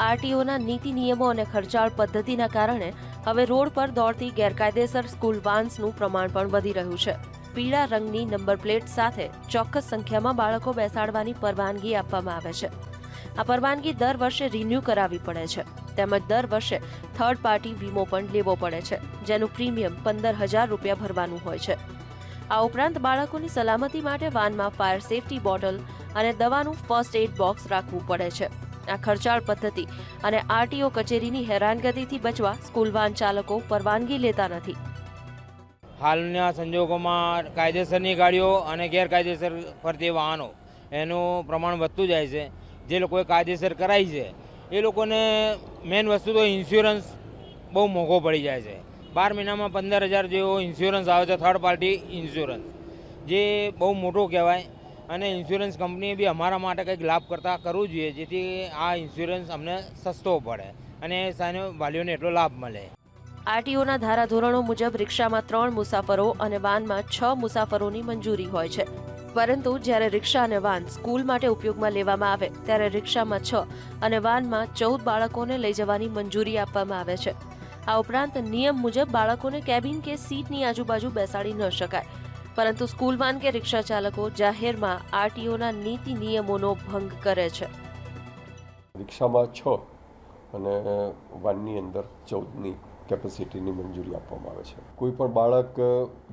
આરટીઓના નીતિ નિયમો અને ખર્ચાળ પદ્ધતિના કારણે હવે રોડ પર દોડતી ગેરકાયદેસર સ્કૂલ વાન્સનું પ્રમાણ પણ વધી રહ્યું છે. પીળા રંગની નંબર પ્લેટ સાથે ચોક્કસ સંખ્યામાં બાળકો બેસાડવાની પરવાનગી આપવામાં આવે છે. આ પરવાનગી દર વર્ષે રિન્યૂ કરાવવી પડે છે. તેમજ દર વર્ષે થર્ડ પાર્ટી વીમો પણ લેવો પડે છે, જેનું પ્રીમિયમ પંદર હજાર રૂપિયા ભરવાનું હોય છે. આ ઉપરાંત બાળકોની સલામતી માટે વાનમાં ફાયર સેફટી બોટલ અને દવાનું ફર્સ્ટ એડ બોક્સ રાખવું પડે છે. આ ખર્ચાળ પદ્ધતિ અને આરટીઓ કચેરીની હેરાનગતિથી બચવા સ્કૂલ વાન ચાલકો પરવાનગી લેતા નથી. હાલના સંજોગોમાં કાયદેસરની ગાડીઓ અને ગેરકાયદેસર ફરતી વાહનો, એનું પ્રમાણ વધતું જાય છે. જે લોકોએ કાયદેસર કરાવી છે, એ લોકોને મેઇન વસ્તુ તો ઇન્સ્યોરન્સ બહુ મોંઘો પડી જાય છે. બાર મહિનામાં પંદર હજાર જેવો ઇન્સ્યોરન્સ આવે છે થર્ડ પાર્ટી ઇન્સ્યોરન્સ જે બહુ મોટો કહેવાય. અને ઇન્સ્યોરન્સ કંપનીએ બી અમારા માટે કંઈક લાભ કરતા કરવું જોઈએ, જેથી આ ઇન્સ્યોરન્સ અમને સસ્તો પડે અને સાને વાલીઓને એટલો લાભ મળે. આરટીઓના ધારાધોરણો મુજબ રિક્ષામાં ત્રણ મુસાફરો અને વાનમાં છ મુસાફરોની મંજૂરી હોય છે. પરંતુ જ્યારે રિક્ષા અને વાન સ્કૂલ માટે ઉપયોગમાં લેવામાં આવે, ત્યારે રિક્ષામાં છ અને વાનમાં ચૌદ બાળકોને લઈ જવાની મંજૂરી આપવામાં આવે છે. આ ઉપરાંત નિયમ મુજબ બાળકોને કેબિન કે સીટની આજુબાજુ બેસાડી ન શકાય. પરંતુ સ્કૂલ વાન કે રિક્ષા ચાલકો જાહેરમાં આરટીઓના નીતિ નિયમોનો ભંગ કરે છે. રિક્ષામાં છ અને વાનની અંદર ચૌદની કેપેસિટીની મંજૂરી આપવામાં આવે છે. કોઈ પણ બાળક,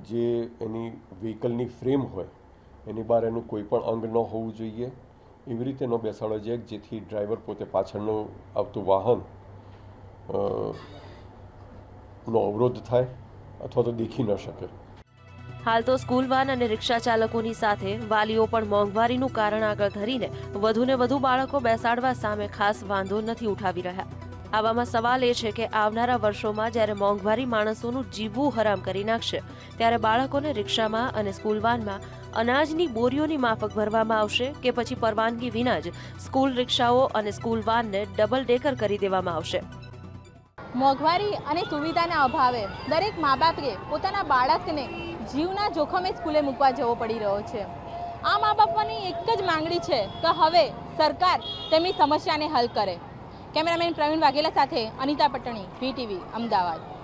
જે એની વ્હીકલની ફ્રેમ હોય, એની બહાર એનું કોઈ પણ અંગ ન હોવું જોઈએ. એવી રીતે ન બેસાડવો જોઈએ જેથી ડ્રાઈવર પોતે પાછળનું આવતું વાહન નો અવરોધ થાય અથવા તો દેખી ન શકે. હાલ તો સ્કૂલ વાન અને રિક્ષા ચાલકોની સાથે વાલીઓ પણ મોંઘવારીનું કારણ આગળ ધરીને વધુને વધુ બાળકો બેસાડવા સામે ખાસ વાંધો નથી ઉઠાવી રહ્યા. આવામાં સવાલ એ છે કે આવનારા વર્ષોમાં જ્યારે મોંઘવારી માણસોનું જીવવું હરામ કરી નાખશે, ત્યારે બાળકોને રિક્ષામાં અને સ્કૂલ વાનમાં અનાજની બોરીઓની માફક ભરવામાં આવશે કે પછી પરવાનગી વિના જ સ્કૂલ રિક્ષાઓ અને સ્કૂલ વાનને ડબલ ડેકર કરી દેવામાં આવશે. મોંઘવારી અને સુવિધાના અભાવે દરેક મા બાપે પોતાના બાળકને જીવના જોખમે સ્કૂલે મૂકવા જવો પડી રહ્યો છે. આ મા બાપાની એક જ માંગણી છે કે હવે સરકાર તેમની સમસ્યાને હલ કરે. કેમેરામેન પ્રવીણ વાઘેલા સાથે અનિતા પટણી વીટીવી અમદાવાદ.